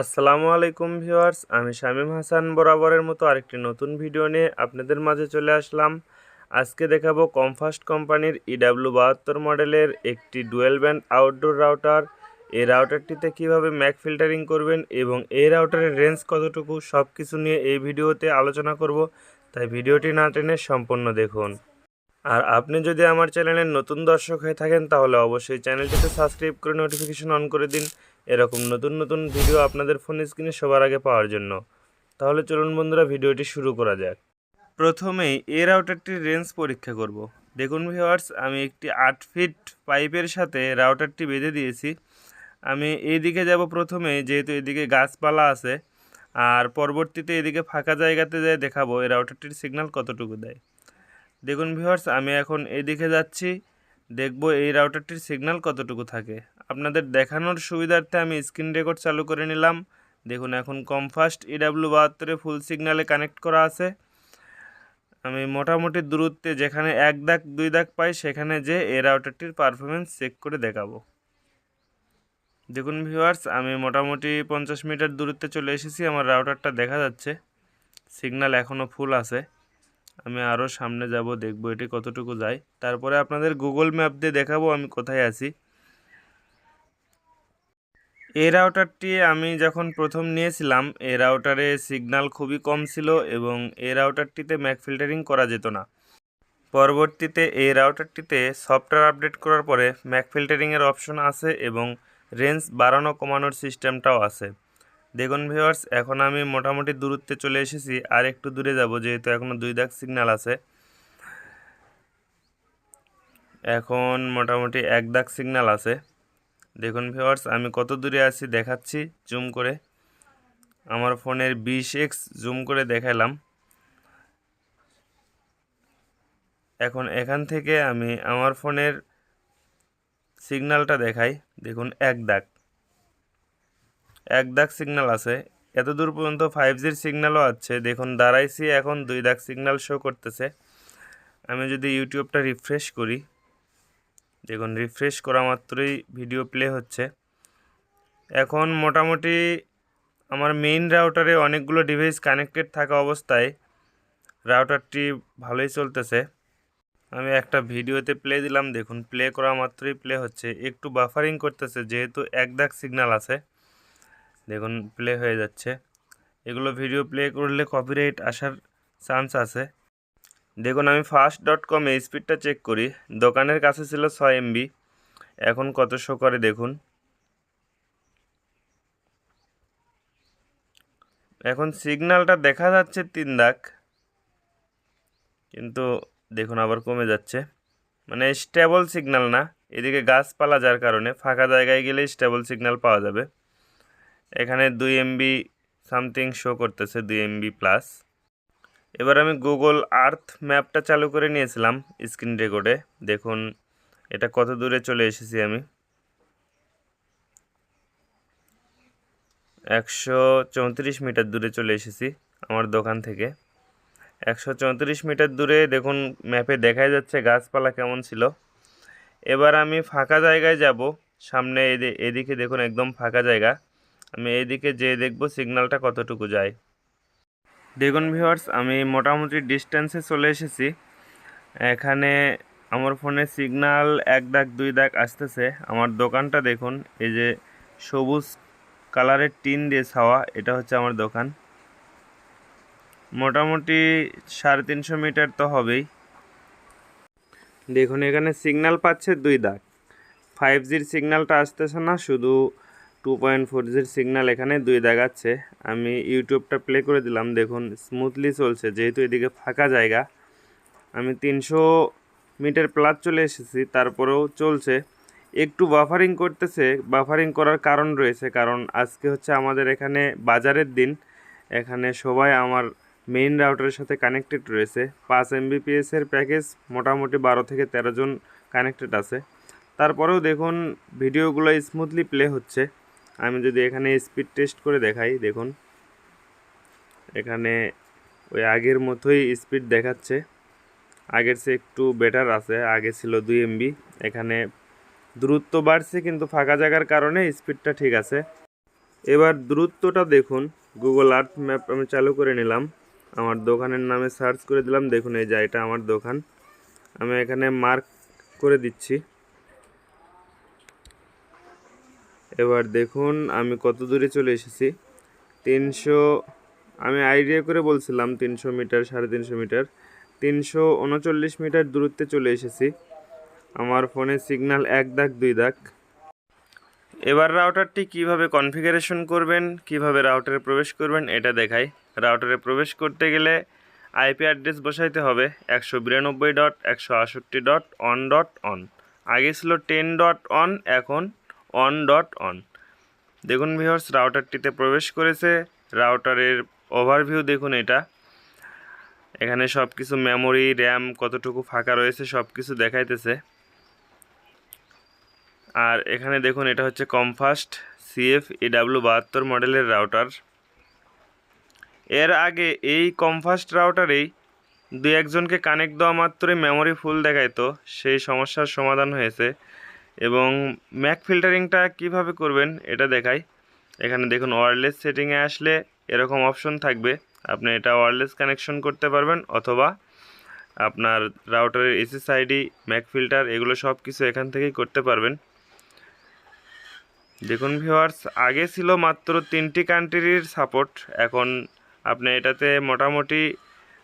আসসালামু আলাইকুম ভিউয়ার্স, আমি শামীম হাসান বরাবরের মতো আরেকটি নতুন ভিডিও নিয়ে আপনাদের মাঝে চলে আসলাম। আজকে দেখাবো কমফাস্ট কোম্পানির ইডাব্লিউ বাহাত্তর মডেলের একটি ডুয়েল ব্যান্ড আউটডোর রাউটার। এই রাউটারটিতে কীভাবে ম্যাক ফিল্টারিং করবেন এবং এই রাউটারের রেঞ্জ কতটুকু সব কিছু নিয়ে এই ভিডিওতে আলোচনা করব, তাই ভিডিওটি না টেনে সম্পূর্ণ দেখুন। আর আপনি যদি আমার চ্যানেলের নতুন দর্শক হয়ে থাকেন, তাহলে অবশ্যই চ্যানেলটিতে সাবস্ক্রাইব করে নোটিফিকেশন অন করে দিন। এরকম নতুন নতুন ভিডিও আপনাদের ফোন স্ক্রিনে সবার আগে পাওয়ার জন্য। তাহলে চলুন বন্ধুরা, ভিডিওটি শুরু করা যাক। প্রথমেই এই রাউটারটির রেঞ্জ পরীক্ষা করব। দেখুন ভিওয়ার্স আমি একটি আট ফিট পাইপের সাথে রাউটারটি বেঁধে দিয়েছি। আমি এইদিকে যাব প্রথমে, যেহেতু এদিকে গাছপালা আছে, আর পরবর্তীতে এদিকে ফাঁকা জায়গাতে যেয়ে দেখাবো এই রাউটারটির সিগন্যাল কতটুকু দেয়। দেখুন ভিউয়ার্স আমি এখন এদিকে যাচ্ছি, দেখব এই রাউটারটির সিগন্যাল কতটুকু থাকে। আপনাদের দেখানোর সুবিধার্থে আমি স্ক্রিন রেকর্ড চালু করে নিলাম। দেখুন, এখন কমফাস্ট ইডাব্লিউ বাহাত্তরে ফুল সিগন্যালে কানেক্ট করা আছে। আমি মোটামুটি দূরত্বে যেখানে এক দাগ, দুই দাগ পাই, সেখানে যে এই রাউটারটির পারফরমেন্স চেক করে দেখাবো। দেখুন ভিউয়ার্স আমি মোটামুটি পঞ্চাশ মিটার দূরত্বে চলে এসেছি। আমার রাউটারটা দেখা যাচ্ছে। সিগন্যাল এখনও ফুল আছে। আমি আরও সামনে যাব, দেখব এটি কতটুকু যায়। তারপরে আপনাদের গুগল ম্যাপ দিয়ে দেখাবো আমি কোথায় আছি। এই রাউটারটি আমি যখন প্রথম নিয়েছিলাম এই রাউটারে সিগন্যাল খুবই কম ছিল এবং এই রাউটারটিতে ম্যাক ফিল্টারিং করা যেত না। পরবর্তীতে এই রাউটারটিতে সফটওয়্যার আপডেট করার পরে ম্যাক ফিল্টারিংয়ের অপশন আছে এবং রেঞ্জ বাড়ানো কমানোর সিস্টেমটাও আছে। দেখুন ভিওয়ার্স এখন আমি মোটামুটি দূরত্বে চলে এসেছি, আর একটু দূরে যাব যেহেতু এখনও দুই দাগ সিগন্যাল আছে। এখন মোটামুটি এক দাগ সিগন্যাল আছে। দেখুন আমি কত দূরে আছি দেখাচ্ছি জুম করে। আমার ফোনের বিশ এক্স জুম করে দেখালাম। এখন এখান থেকে আমি আমার ফোনের সিগন্যালটা দেখাই। দেখুন, এক দাগ। এক দাগ সিগন্যাল আছে। এত দূর পর্যন্ত ফাইভ জির সিগন্যালও আছে। দেখুন, দাঁড়াইছি এখন, দুই দাগ সিগন্যাল শো করতেছে। আমি যদি ইউটিউবটা রিফ্রেশ করি। দেখুন রিফ্রেশ করা মাত্রই ভিডিও প্লে হচ্ছে। এখন মোটামুটি আমার মেইন রাউটারে অনেকগুলো ডিভাইস কানেক্টেড থাকা অবস্থায় রাউটারটি ভালোই চলতেছে। আমি একটা ভিডিওতে প্লে দিলাম, দেখুন প্লে করা মাত্রই প্লে হচ্ছে। একটু বাফারিং করতেছে, যেহেতু এক দাগ সিগন্যাল আছে। দেখুন প্লে হয়ে যাচ্ছে। এগুলো ভিডিও প্লে করলে কপিরাইট আসার চান্স আছে। দেখুন, আমি ফাস্ট ডট কমে স্পিডটা চেক করি। দোকানের কাছে ছিল ছয় এমবি এখন কত শো করে দেখুন। এখন সিগন্যালটা দেখা যাচ্ছে তিন দাগ। কিন্তু দেখুন, আবার কমে যাচ্ছে। মানে স্টেবল সিগন্যাল না। এদিকে গাছপালা যার কারণে ফাঁকা জায়গায় গেলে স্টেবল সিগন্যাল পাওয়া যাবে। এখানে দুই এমবি সামথিং শো করতেছে, দুই এমবি প্লাস এবার আমি গুগল আর্থ ম্যাপটা চালু করে নিয়েছিলাম স্ক্রিন রেকর্ডে দেখুন, এটা কত দূরে চলে এসেছি আমি? একশো চৌত্রিশ মিটার দূরে চলে এসেছি আমার দোকান থেকে। একশো চৌত্রিশ মিটার দূরে দেখুন ম্যাপে দেখা যাচ্ছে গাছপালা কেমন ছিল। এবার আমি ফাঁকা জায়গায় যাব। সামনে এদিকে দেখুন, একদম ফাঁকা জায়গা। আমি এদিকে যেয়ে দেখব সিগন্যালটা কতটুকু যায়। দেখুন ভিউয়ার্স আমি মোটামুটি ডিস্টেন্সে চলে এসেছি। এখানে আমার ফোনে সিগন্যাল এক দাগ, দুই দাগ আসতেছে। আমার দোকানটা দেখুন, এই যে সবুজ কালারের টিন দিয়ে ছাওয়া, এটা হচ্ছে আমার দোকান। মোটামুটি সাড়ে তিনশো মিটার তো হবেই। দেখুন, এখানে সিগনাল পাচ্ছে দুই দাগ। ফাইভ জির সিগনালটা আসতেছে না, শুধু টু পয়েন্ট ফোর জির সিগন্যাল এখানে দুই দেখাচ্ছে আমি ইউটিউবটা প্লে করে দিলাম, দেখুন স্মুথলি চলছে, যেহেতু এদিকে ফাঁকা জায়গা। আমি তিনশো মিটার প্লাস চলে এসেছি, তারপরেও চলছে। একটু বাফারিং করতেছে বাফারিং করার কারণ রয়েছে, কারণ আজকে হচ্ছে আমাদের এখানে বাজারের দিন। এখানে সবাই আমার মেইন রাউটারের সাথে কানেক্টেড রয়েছে। পাঁচ এমবিপিএসের প্যাকেজ মোটামুটি বারো থেকে তেরো জন কানেক্টেড আছে। তারপরেও দেখুন ভিডিওগুলো স্মুথলি প্লে হচ্ছে। আমি যদি এখানে স্পিড টেস্ট করে দেখাই, দেখুন। এখানে ওই আগের মতোই স্পিড দেখাচ্ছে। আগের চেয়ে একটু বেটার আছে, আগে ছিল দুই এমবি এখানে দূরত্ব বাড়ছে কিন্তু ফাঁকা জায়গার কারণে স্পিডটা ঠিক আছে। এবার দূরত্বটা দেখুন গুগল আর্থ ম্যাপ আমি চালু করে নিলাম। আমার দোকানের নামে সার্চ করে দিলাম। দেখুন এই যে এটা আমার দোকান। আমি এখানে মার্ক করে দিচ্ছি। এবার দেখুন, আমি কত দূরে চলে এসেছি? তিনশো, আমি আইডিয়া করে বলছিলাম তিনশো মিটার, সাড়ে তিনশো মিটার। তিনশো উনচল্লিশ মিটার দূরত্বে চলে এসেছি। আমার ফোনে সিগন্যাল এক দাগ, দুই দাগ। এবার রাউটারটি কীভাবে কনফিগারেশন করবেন, কীভাবে রাউটারে প্রবেশ করবেন, এটা দেখাই। রাউটারে প্রবেশ করতে গেলে আইপি অ্যাড্রেস বসাইতে হবে একশো বিরানব্বই ডট একশো আষট্টি ডট অন ডট অন আগে ছিল টেন ডট অন এখন অন ডট অন দেখুন ভিউয়ার্স রাউটারটিতে প্রবেশ করেছে। রাউটারের ওভারভিউ দেখুন এটা। এখানে সব কিছু মেমোরি র্যাম কতটুকু ফাঁকা রয়েছে সব কিছু দেখাইতেছে। আর এখানে দেখুন এটা হচ্ছে কমফাস্ট সিএফ এডাব্লিউ বাহাত্তর মডেলের রাউটার এর আগে এই কমফাস্ট রাউটারেই দু একজনকে কানেক্ট দেওয়া মাত্রই মেমোরি ফুল দেখাইতো। সেই সমস্যার সমাধান হয়েছে। এবং ম্যাক ফিল্টারিংটা কীভাবে করবেন এটা দেখাই। এখানে দেখুন ওয়ারলেস সেটিংয়ে আসলে এরকম অপশন থাকবে। আপনি এটা ওয়ারলেস কানেকশন করতে পারবেন অথবা আপনার রাউটারের এসএসআইডি ম্যাক ফিল্টার এগুলো সব কিছু এখান থেকেই করতে পারবেন। দেখুন ভিউয়ার্স আগে ছিল মাত্র তিনটি কান্ট্রির সাপোর্ট এখন আপনি এটাতে মোটামুটি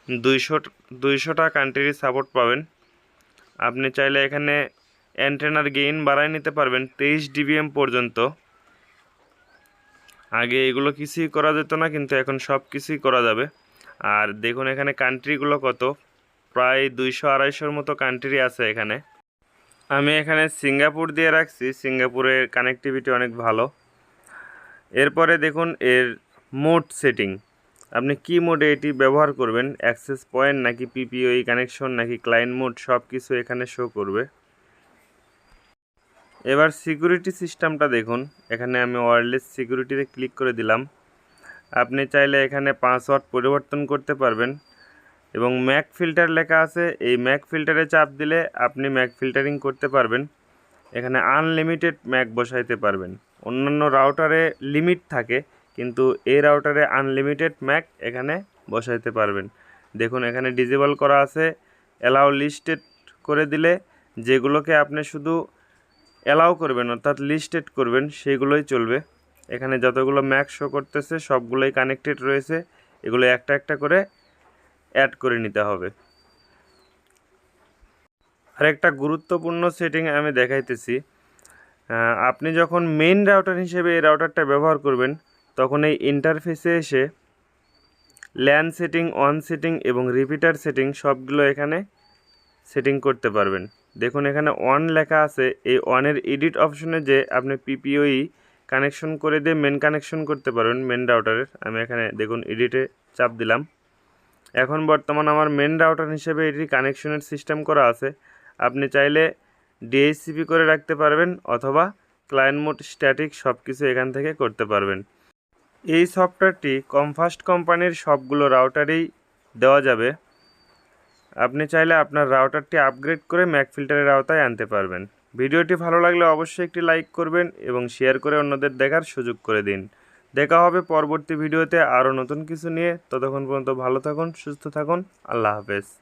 দুইশো, দুইশোটা কান্ট্রির সাপোর্ট পাবেন। আপনি চাইলে এখানে অ্যান্টেনার গেইন বাড়ায় নিতে পারবেন তেইশ ডিবিএম পর্যন্ত। আগে এগুলো কিছুই করা যেত না, কিন্তু এখন সব কিছুই করা যাবে। আর দেখুন এখানে কান্ট্রিগুলো কত। প্রায় দুইশো আড়াইশোর মতো কান্ট্রি আছে এখানে। আমি এখানে সিঙ্গাপুর দিয়ে রাখছি। সিঙ্গাপুরের কানেক্টিভিটি অনেক ভালো। এরপরে দেখুন এর মোড সেটিং। আপনি কি মোডে এটি ব্যবহার করবেন? অ্যাক্সেস পয়েন্ট নাকি P P O E connection নাকি ক্লায়েন্ট মোড? সব কিছু এখানে শো করবে। এবার সিকিউরিটি সিস্টেমটা দেখুন। এখানে আমি ওয়্যারলেস সিকিউরিটিতে ক্লিক করে দিলাম। আপনি চাইলে এখানে পাসওয়ার্ড পরিবর্তন করতে পারবেন এবং ম্যাক ফিল্টার লেখা আছে। এই ম্যাক ফিল্টারে চাপ দিলে আপনি ম্যাক ফিল্টারিং করতে পারবেন। এখানে আনলিমিটেড ম্যাক বসাইতে পারবেন। অন্যান্য রাউটারে লিমিট থাকে, কিন্তু এই রাউটারে আনলিমিটেড ম্যাক এখানে বসাইতে পারবেন। দেখুন, এখানে ডিজেবল করা আছে। অ্যালাউ লিস্টেড করে দিলে যেগুলোকে আপনি শুধু অ্যালাউ করবেন, অর্থাৎ লিস্টেড করবেন, সেগুলোই চলবে। এখানে যতগুলো ম্যাক শো করতেছে, সবগুলোই কানেক্টেড রয়েছে। এগুলো একটা একটা করে অ্যাড করে নিতে হবে। আর একটা গুরুত্বপূর্ণ সেটিং আমি দেখাইতেছি। আপনি যখন মেইন রাউটার হিসেবে এই রাউটারটা ব্যবহার করবেন, তখন এই ইন্টারফেসে এসে ল্যান সেটিং অন সেটিং এবং রিপিটার সেটিং সবগুলো এখানে সেটিং করতে পারবেন। দেখুন, এখানে অন লেখা আছে। এই অনের এডিট অপশনে যে আপনি পিপিওই কানেকশন করে দিয়ে মেন কানেকশন করতে পারবেন মেন রাউটারের আমি এখানে দেখুন এডিটে চাপ দিলাম। এখন বর্তমান আমার মেন রাউটার হিসেবে এটি কানেকশনের সিস্টেম করা আছে। আপনি চাইলে ডিএসসিপি করে রাখতে পারবেন অথবা ক্লায়েন্ট মোড স্ট্যাটিক সব কিছু এখান থেকে করতে পারবেন। এই সফটওয়্যারটি কমফাস্ট কোম্পানির সবগুলো রাউটারেই দেওয়া যাবে। আপনি চাইলে আপনার রাউটারটি আপগ্রেড করে ম্যাক ফিল্টারের আওতায় আনতে পারবেন। ভিডিওটি ভালো লাগলে অবশ্যই একটি লাইক করবেন এবং শেয়ার করে অন্যদের দেখার সুযোগ করে দিন। দেখা হবে পরবর্তী ভিডিওতে আরও নতুন কিছু নিয়ে। ততক্ষণ পর্যন্ত ভালো থাকুন, সুস্থ থাকুন। আল্লাহ হাফেজ।